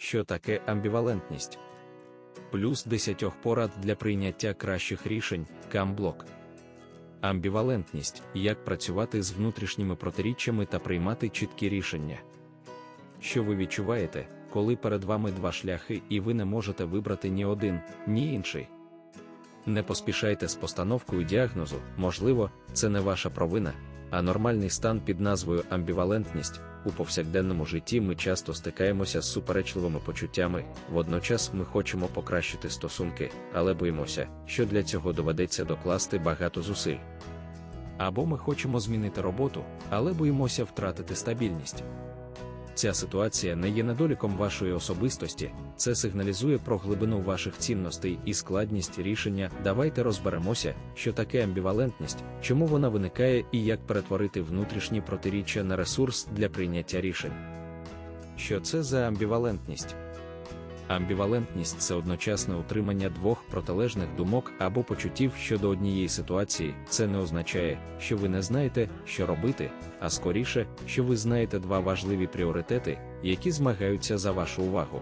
що таке амбівалентність. Плюс 10 порад для прийняття кращих рішень камблок. Амбівалентність як працювати з внутрішніми протиріччями та приймати чіткі рішення. Що ви відчуваєте, коли перед вами два шляхи і ви не можете вибрати ні один, ні інший? Не поспішайте з постановкою діагнозу, можливо, це не ваша провина, а нормальний стан під назвою амбівалентність. У повсякденному житті ми часто стикаємося з суперечливими почуттями, водночас ми хочемо покращити стосунки, але боїмося, що для цього доведеться докласти багато зусиль. Або ми хочемо змінити роботу, але боїмося втратити стабільність. Ця ситуація не є недоліком вашої особистості, це сигналізує про глибину ваших цінностей і складність рішення. Давайте розберемося, що таке амбівалентність, чому вона виникає і як перетворити внутрішні протиріччя на ресурс для прийняття рішень. Що це за амбівалентність? Амбівалентність це одночасне утримання двох протилежних думок або почуттів щодо однієї ситуації. Це не означає, що ви не знаєте, що робити, а скоріше, що ви знаєте два важливі пріоритети, які змагаються за вашу увагу.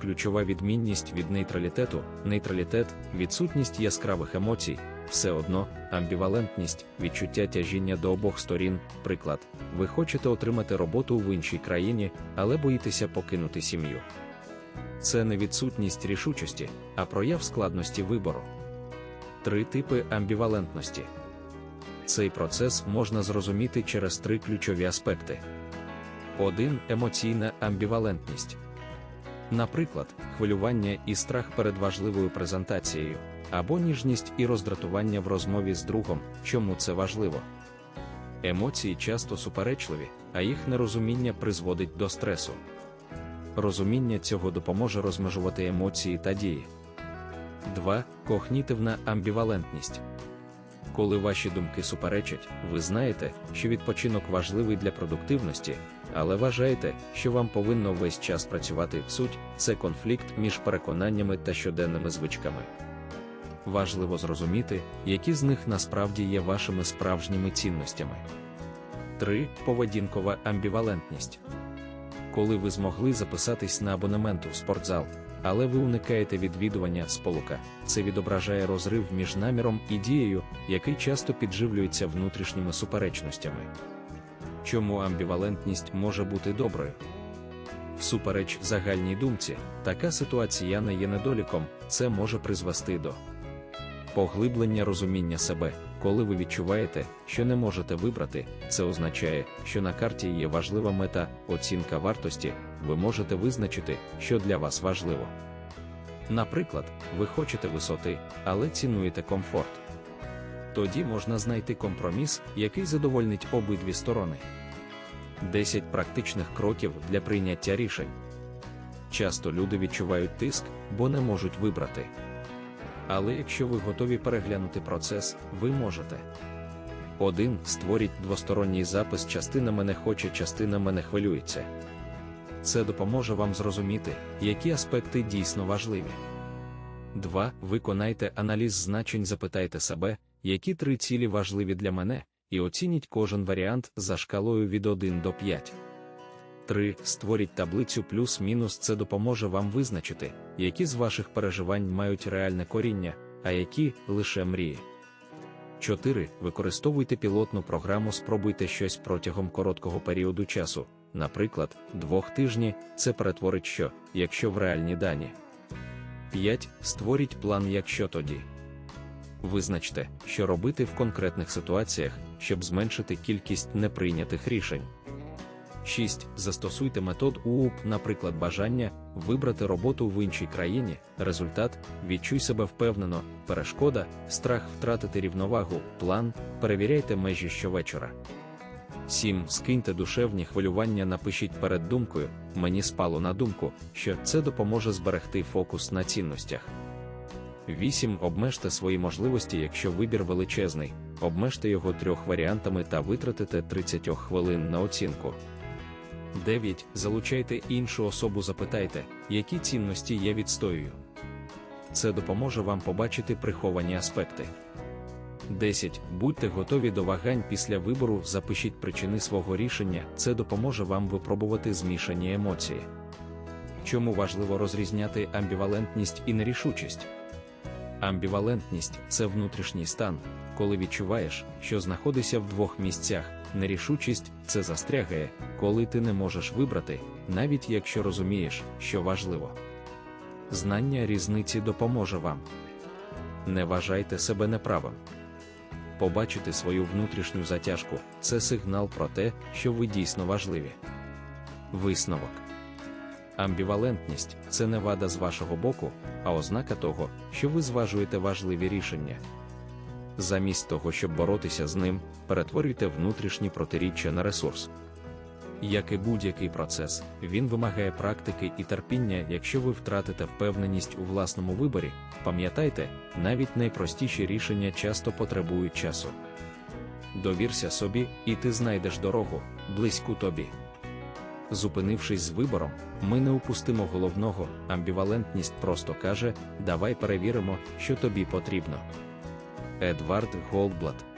Ключова відмінність від нейтралітету, нейтралітет, відсутність яскравих емоцій, все одно, амбівалентність, відчуття тяжіння до обох сторін. Приклад, ви хочете отримати роботу в іншій країні, але боїтеся покинути сім'ю. Це не відсутність рішучості, а прояв складності вибору. Три типи амбівалентності. Цей процес можна зрозуміти через три ключові аспекти. 1. Емоційна амбівалентність. Наприклад, хвилювання і страх перед важливою презентацією, або ніжність і роздратування в розмові з другом, чому це важливо. Емоції часто суперечливі, а їх нерозуміння призводить до стресу. Розуміння цього допоможе розмежувати емоції та дії. 2. Когнітивна амбівалентність. Коли ваші думки суперечать, ви знаєте, що відпочинок важливий для продуктивності, але вважаєте, що вам повинно весь час працювати. Суть це конфлікт між переконаннями та щоденними звичками. Важливо зрозуміти, які з них насправді є вашими справжніми цінностями. 3. Поведінкова амбівалентність. Коли ви змогли записатись на абонемент у спортзал, але ви уникаєте відвідування сполука, це відображає розрив між наміром і дією, який часто підживлюється внутрішніми суперечностями. Чому амбівалентність може бути доброю? Всупереч загальній думці, така ситуація не є недоліком, це може призвести до поглиблення розуміння себе, коли ви відчуваєте, що не можете вибрати, це означає, що на карті є важлива мета, оцінка вартості, ви можете визначити, що для вас важливо. Наприклад, ви хочете висоти, але цінуєте комфорт. Тоді можна знайти компроміс, який задовольнить обидві сторони. 10 практичних кроків для прийняття рішень. Часто люди відчувають тиск, бо не можуть вибрати. Але якщо ви готові переглянути процес, ви можете. 1. Створіть двосторонній запис частина мене хоче, частина мене хвилюється. Це допоможе вам зрозуміти, які аспекти дійсно важливі. 2. Виконайте аналіз значень, запитайте себе, які три цілі важливі для мене, і оцініть кожен варіант за шкалою від 1 до 5. 3. Створіть таблицю плюс-мінус. Це допоможе вам визначити, які з ваших переживань мають реальне коріння, а які лише мрії. 4. Використовуйте пілотну програму, спробуйте щось протягом короткого періоду часу, наприклад, двох тижні, це перетворить що, якщо в реальні дані. 5. Створіть план, якщо тоді. Визначте, що робити в конкретних ситуаціях, щоб зменшити кількість неприйнятих рішень. 6. Застосуйте метод УУП, наприклад, бажання вибрати роботу в іншій країні, результат відчуй себе впевнено, перешкода, страх втратити рівновагу, план, перевіряйте межі щовечора. 7. Скиньте душевні хвилювання, напишіть перед думкою, мені спало на думку, що це допоможе зберегти фокус на цінностях. 8. Обмежте свої можливості, якщо вибір величезний, обмежте його трьох варіантами та витратите 30 хвилин на оцінку. 9. Залучайте іншу особу, запитайте, які цінності я відстоюю. Це допоможе вам побачити приховані аспекти. 10. Будьте готові до вагань після вибору, запишіть причини свого рішення, це допоможе вам випробувати змішані емоції. чому важливо розрізняти амбівалентність і нерішучість. Амбівалентність це внутрішній стан, коли відчуваєш, що знаходишся в двох місцях. Нерішучість це застрягає, коли ти не можеш вибрати, навіть якщо розумієш, що важливо. Знання різниці допоможе вам. Не вважайте себе неправим. Побачити свою внутрішню затяжку це сигнал про те, що ви дійсно важливі. Висновок. Амбівалентність це не вада з вашого боку, а ознака того, що ви зважуєте важливі рішення. Замість того, щоб боротися з ним, перетворюйте внутрішні протиріччя на ресурс. Як і будь-який процес, він вимагає практики і терпіння, якщо ви втратите впевненість у власному виборі, пам'ятайте, навіть найпростіші рішення часто потребують часу. Довірся собі, і ти знайдеш дорогу, близьку тобі. Зупинившись з вибором, ми не упустимо головного, амбівалентність просто каже: давай перевіримо, що тобі потрібно. Едвард Голдблат